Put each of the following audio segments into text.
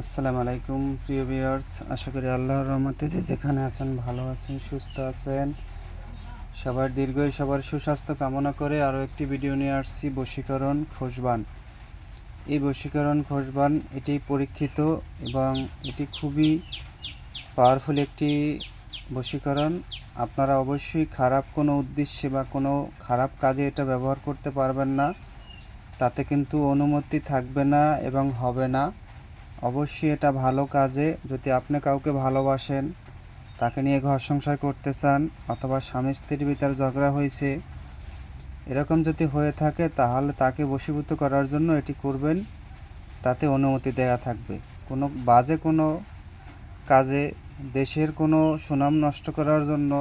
আসসালামু আলাইকুম, প্রিয় ভিউয়ার্স। আশা করি আল্লাহর রহমতে যে যেখানে আছেন, ভালো আছেন, সুস্থ আছেন। সবার দীর্ঘই সবার সুস্বাস্থ্য কামনা করে আরও একটি ভিডিও নিয়ে আসছি, বশীকরণ খোসবান এই বশীকরণ খোসবান এটি পরীক্ষিত এবং এটি খুবই পাওয়ারফুল একটি বশীকরণ। আপনারা অবশ্যই খারাপ কোনো উদ্দেশ্যে বা কোনো খারাপ কাজে এটা ব্যবহার করতে পারবেন না। তাতে কিন্তু অনুমতি থাকবে না এবং হবে না। অবশ্যই এটা ভালো কাজে। যদি আপনি কাউকে ভালোবাসেন, তাকে নিয়ে ঘর সংসার করতে চান অথবা স্বামী স্ত্রীর ভিতর ঝগড়া হয়েছে, এরকম যদি হয়ে থাকে তাহলে তাকে বশীভূত করার জন্য এটি করবেন। তাতে অনুমতি দেয়া থাকবে। কোনো বাজে কোনো কাজে দেশের কোনো সুনাম নষ্ট করার জন্য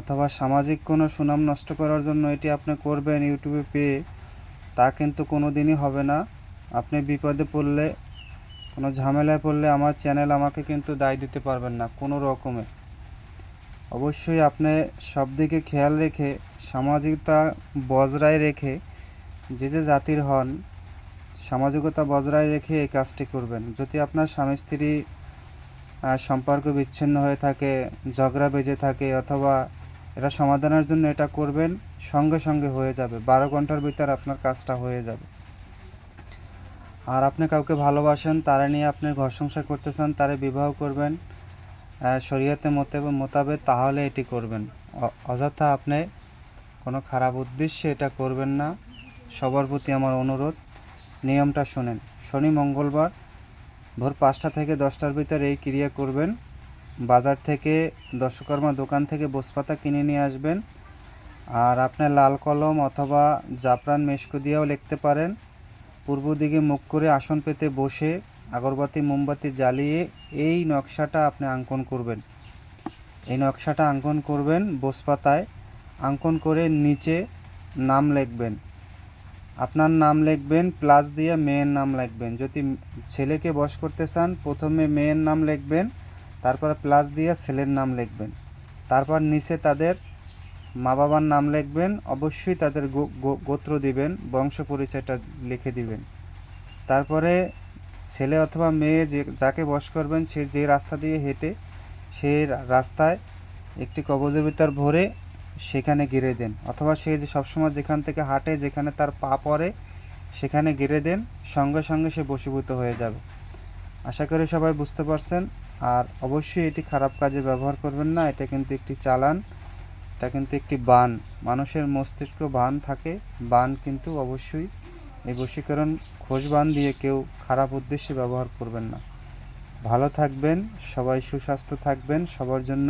অথবা সামাজিক কোনো সুনাম নষ্ট করার জন্য এটি আপনি করবেন ইউটিউবে পেয়ে, তা কিন্তু কোনো দিনই হবে না। আপনি বিপদে পড়লে কোনো ঝামেলায় পড়লে আমার চ্যানেল আমাকে কিন্তু দায় দিতে পারবেন না, কোনো রকমে। অবশ্যই আপনি সব দিকে খেয়াল রেখে, সামাজিকতা বজরায় রেখে, যে যে জাতির হন, সামাজিকতা বজায় রেখে এই কাজটি করবেন। যদি আপনার স্বামী স্ত্রী সম্পর্ক বিচ্ছিন্ন হয়ে থাকে, ঝগড়া বেজে থাকে অথবা এটা সমাধানের জন্য এটা করবেন, সঙ্গে সঙ্গে হয়ে যাবে। বারো ঘণ্টার ভিতর আপনার কাজটা হয়ে যাবে। আর আপনি কাউকে ভালোবাসেন, তারা নিয়ে আপনি ঘর সংসার করতে চান তারা বিবাহ করবেন শরীয়তে মোতাবেক মোতাবেক, তাহলে এটি করবেন। অযথা আপনি কোনো খারাপ উদ্দেশ্যে এটা করবেন না। সবার প্রতি আমার অনুরোধ, নিয়মটা শোনেন। শনি মঙ্গলবার ভোর পাঁচটা থেকে দশটার ভিতর এই ক্রিয়া করবেন। বাজার থেকে দশকর্মা দোকান থেকে বসপাতা কিনে নিয়ে আসবেন। আর আপনি লাল কলম অথবা জাফরান মেশকো দিয়েও লিখতে পারেন। পূর্ব দিকে মুখ করে আসন পেতে বসে আগরবাতি, মোমবাতি জ্বালিয়ে এই নকশাটা আপনি অঙ্কন করবেন। এই নকশাটা অঙ্কন করবেন বসপাতায়। আঙ্কন করে নিচে নাম লিখবেন। আপনার নাম লিখবেন, প্লাস দিয়ে মেয়ের নাম লিখবেন। যদি ছেলেকে বস করতে চান, প্রথমে মেয়ের নাম লিখবেন, তারপর প্লাস দিয়ে ছেলের নাম লিখবেন। তারপর নিচে তাদের মা বাবার নাম লিখবেন, অবশ্যই তাদের গোত্র দিবেন, বংশ পরিচয়টা লিখে দিবেন। তারপরে ছেলে অথবা মেয়ে যে, যাকে বস করবেন, সে যে রাস্তা দিয়ে হেঁটে, সে রাস্তায় একটি কবজের ভিতর ভরে সেখানে গিরে দেন। অথবা সে যে সবসময় যেখান থেকে হাঁটে, যেখানে তার পা পড়ে, সেখানে গিরে দেন, সঙ্গে সঙ্গে সে বশীভূত হয়ে যাবে। আশা করি সবাই বুঝতে পারছেন। আর অবশ্যই এটি খারাপ কাজে ব্যবহার করবেন না, এটা কিন্তু একটি চালান। এটা কিন্তু একটি বান। মানুষের মস্তিষ্ক বান থাকে। বান কিন্তু অবশ্যই এই বশীকরণ খোঁজ বান দিয়ে কেউ খারাপ উদ্দেশ্যে ব্যবহার করবেন না। ভালো থাকবেন, সবাই সুস্বাস্থ্য থাকবেন, সবার জন্য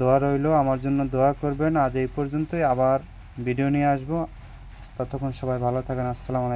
দোয়া রইল, আমার জন্য দোয়া করবেন। আজ এই পর্যন্তই, আবার ভিডিও নিয়ে আসব। ততক্ষণ সবাই ভালো থাকেন, আসসালামু আলাইকুম।